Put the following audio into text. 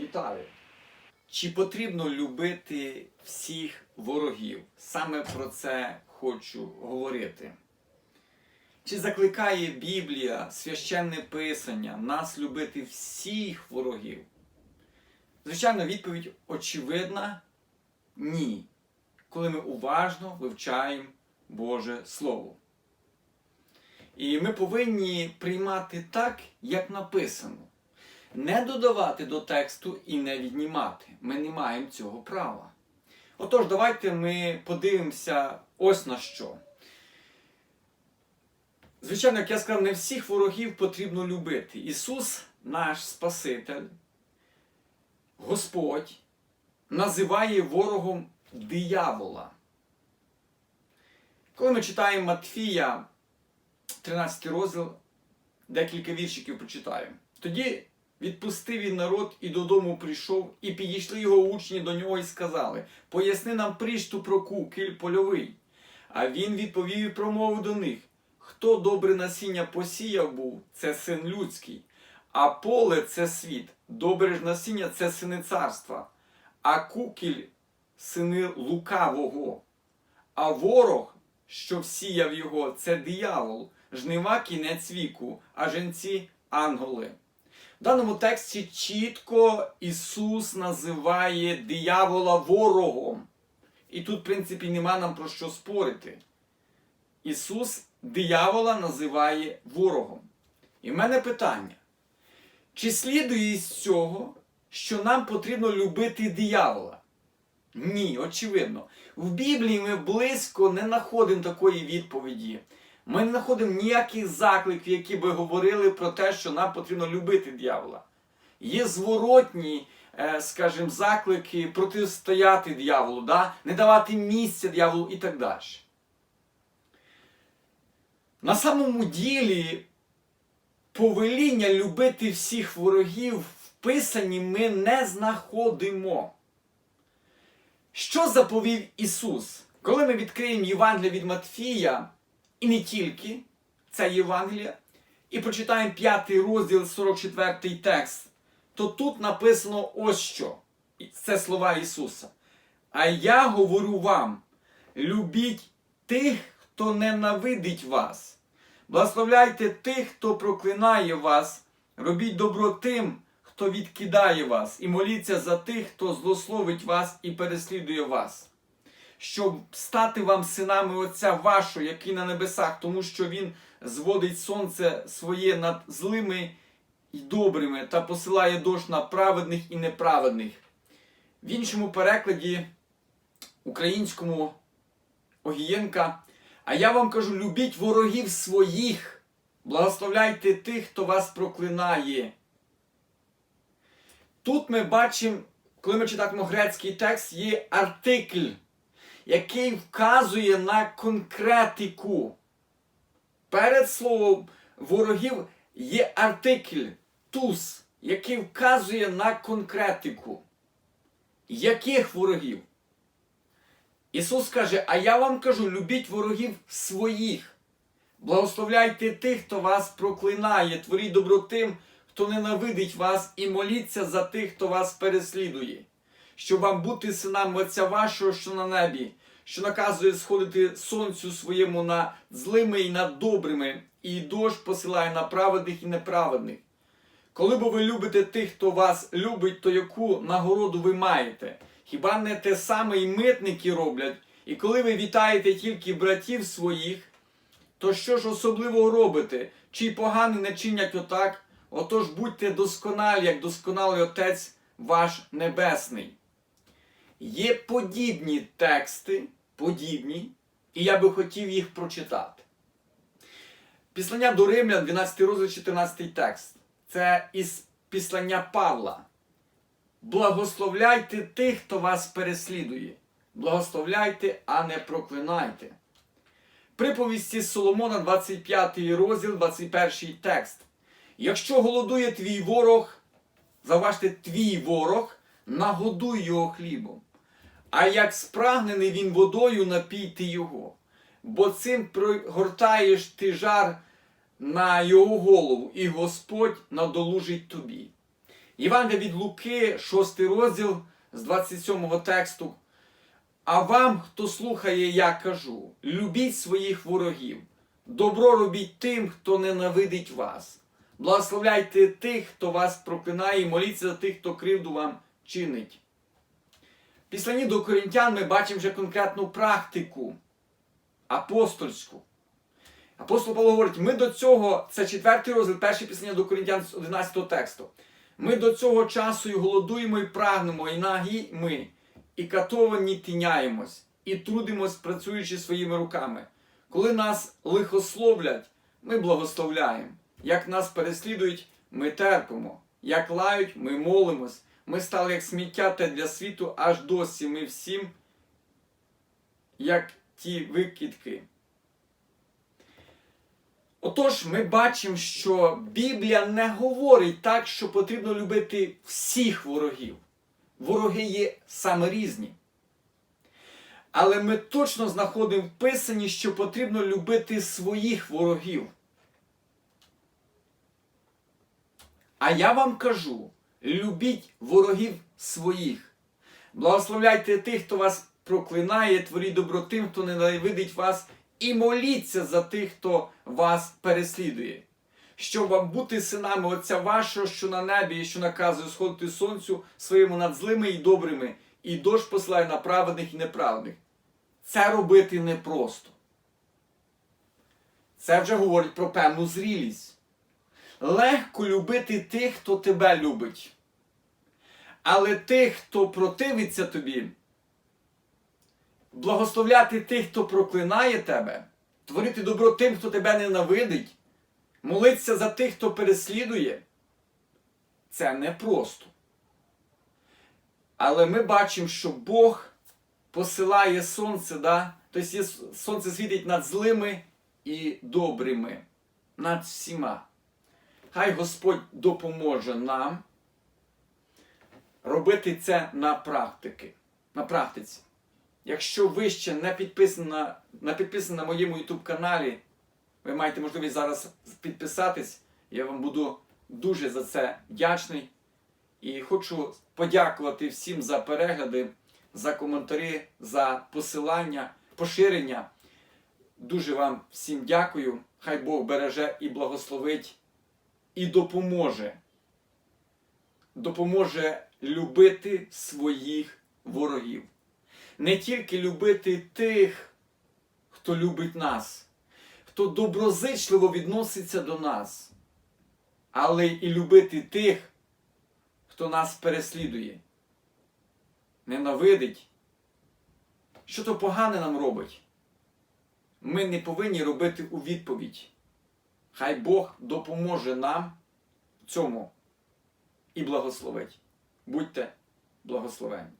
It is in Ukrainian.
Вітаю! Чи потрібно любити всіх ворогів? Саме про це хочу говорити. Чи закликає Біблія, священне писання нас любити всіх ворогів? Звичайно, відповідь очевидна ні. Коли ми уважно вивчаємо Боже Слово. І ми повинні приймати так, як написано. Не додавати до тексту і не віднімати. Ми не маємо цього права. Отож, давайте ми подивимося ось на що. Звичайно, як я сказав, не всіх ворогів потрібно любити. Ісус, наш Спаситель, Господь, називає ворогом диявола. Коли ми читаємо Матфія, 13 розділ, декілька віршиків прочитаю. Тоді відпустив він народ і додому прийшов, і підійшли його учні до нього і сказали: Поясни нам прішту про кукіль польовий. А він відповів і промовив до них: Хто добре насіння посіяв був, це син людський, а поле це світ, добре ж насіння це сини царства, а кукіль сини лукавого. А ворог, що всіяв його, це диявол, жнива кінець віку, а женці ангели. В даному тексті чітко Ісус називає диявола ворогом. І тут, в принципі, нема нам про що спорити. Ісус диявола називає ворогом. І в мене питання: чи слідує з цього, що нам потрібно любити диявола? Ні, очевидно. В Біблії ми близько не знаходимо такої відповіді. Ми не знаходимо ніяких закликів, які би говорили про те, що нам потрібно любити диявола. Є зворотні, е, скажімо, заклики протистояти дияволу, да? не давати місця дияволу і так далі. На самому ділі повеління любити всіх ворогів вписані ми не знаходимо. Що заповів Ісус? Коли ми відкриємо Євангелія від Матфія, і не тільки це Євангелія, і прочитаємо 5 розділ 44 текст, то тут написано ось що. Це слова Ісуса. А я говорю вам: любіть тих, хто ненавидить вас. Благословляйте тих, хто проклинає вас, робіть добро тим, хто відкидає вас, і моліться за тих, хто злословить вас і переслідує вас, щоб стати вам синами Отця вашого, який на небесах, тому що Він зводить сонце своє над злими і добрими та посилає дощ на праведних і неправедних. В іншому перекладі українському Огієнка. А я вам кажу: любіть ворогів своїх, благословляйте тих, хто вас проклинає. Тут ми бачимо, коли ми читаємо грецький текст, є артикль, який вказує на конкретику. Перед словом ворогів є артикль тус, який вказує на конкретику. Яких ворогів? Ісус каже, а я вам кажу, любіть ворогів своїх. Благословляйте тих, хто вас проклинає, творіть добро тим, хто ненавидить вас, і моліться за тих, хто вас переслідує, щоб вам бути синами Отця вашого, що на небі, що наказує сходити сонцю своєму над злими і над добрими, і дощ посилає на праведних і неправедних. Коли бо ви любите тих, хто вас любить, то яку нагороду ви маєте? Хіба не те саме і митники роблять? І коли ви вітаєте тільки братів своїх, то що ж особливого робите? Чи погані не чинять отак? Отож будьте досконалі, як досконалий Отець ваш Небесний. Є подібні тексти, подібні, і я би хотів їх прочитати. Післання до Римлян, 12 розділ, 14 текст. Це із післання Павла. Благословляйте тих, хто вас переслідує. Благословляйте, а не проклинайте. Приповісті Соломона, 25 розділ, 21 текст. Якщо голодує твій ворог, заважте твій ворог, нагодуй його хлібом. А як спрагнений він водою, напійте його, бо цим пригортаєш ти жар на його голову, і Господь надолужить тобі. Євангелія від Луки, 6 розділ з 27 тексту. А вам, хто слухає, я кажу: любіть своїх ворогів, добро робіть тим, хто ненавидить вас. Благословляйте тих, хто вас проклинає, і моліться за тих, хто кривду вам чинить. Післанні до коринтян ми бачимо вже конкретну практику апостольську. Апостол Павло говорить, ми до цього, це четвертий розділ, перше післання до коринтян з 11 тексту. Ми до цього часу і голодуємо, і прагнемо, і нагі ми, і катовані тіняємось, і трудимось, працюючи своїми руками. Коли нас лихословлять, ми благословляємо. Як нас переслідують, ми терпимо. Як лають, ми молимось. Ми стали як сміття те для світу, аж досі ми всім, як ті викидки. Отож, ми бачимо, що Біблія не говорить так, що потрібно любити всіх ворогів. Вороги є саме різні. Але ми точно знаходимо в Писанні, що потрібно любити своїх ворогів. А я вам кажу: любіть ворогів своїх. Благословляйте тих, хто вас проклинає, творіть добро тим, хто ненавидить вас, і моліться за тих, хто вас переслідує. Щоб вам бути синами Отця вашого, що на небі, і що наказує сходити сонцю своєму над злими і добрими, і дощ посилає на праведних і неправедних. Це робити непросто. Це вже говорить про певну зрілість. Легко любити тих, хто тебе любить. Але тих, хто противиться тобі, благословляти тих, хто проклинає тебе, творити добро тим, хто тебе ненавидить, молитися за тих, хто переслідує, це непросто. Але ми бачимо, що Бог посилає сонце, да? тобто сонце світить над злими і добрими, над всіма. Хай Господь допоможе нам робити це на практики, на практиці. Якщо ви ще не підписані не підписані на моєму YouTube каналі, ви маєте можливість зараз підписатись. Я вам буду дуже за це вдячний. І хочу подякувати всім за перегляди, за коментарі, за посилання, поширення. Дуже вам всім дякую. Хай Бог береже і благословить, і допоможе. Допоможе любити своїх ворогів. Не тільки любити тих, хто любить нас, хто доброзичливо відноситься до нас, але і любити тих, хто нас переслідує, ненавидить, що то погане нам робить. Ми не повинні робити у відповідь. Хай Бог допоможе нам цьому і благословить. Будьте благословені.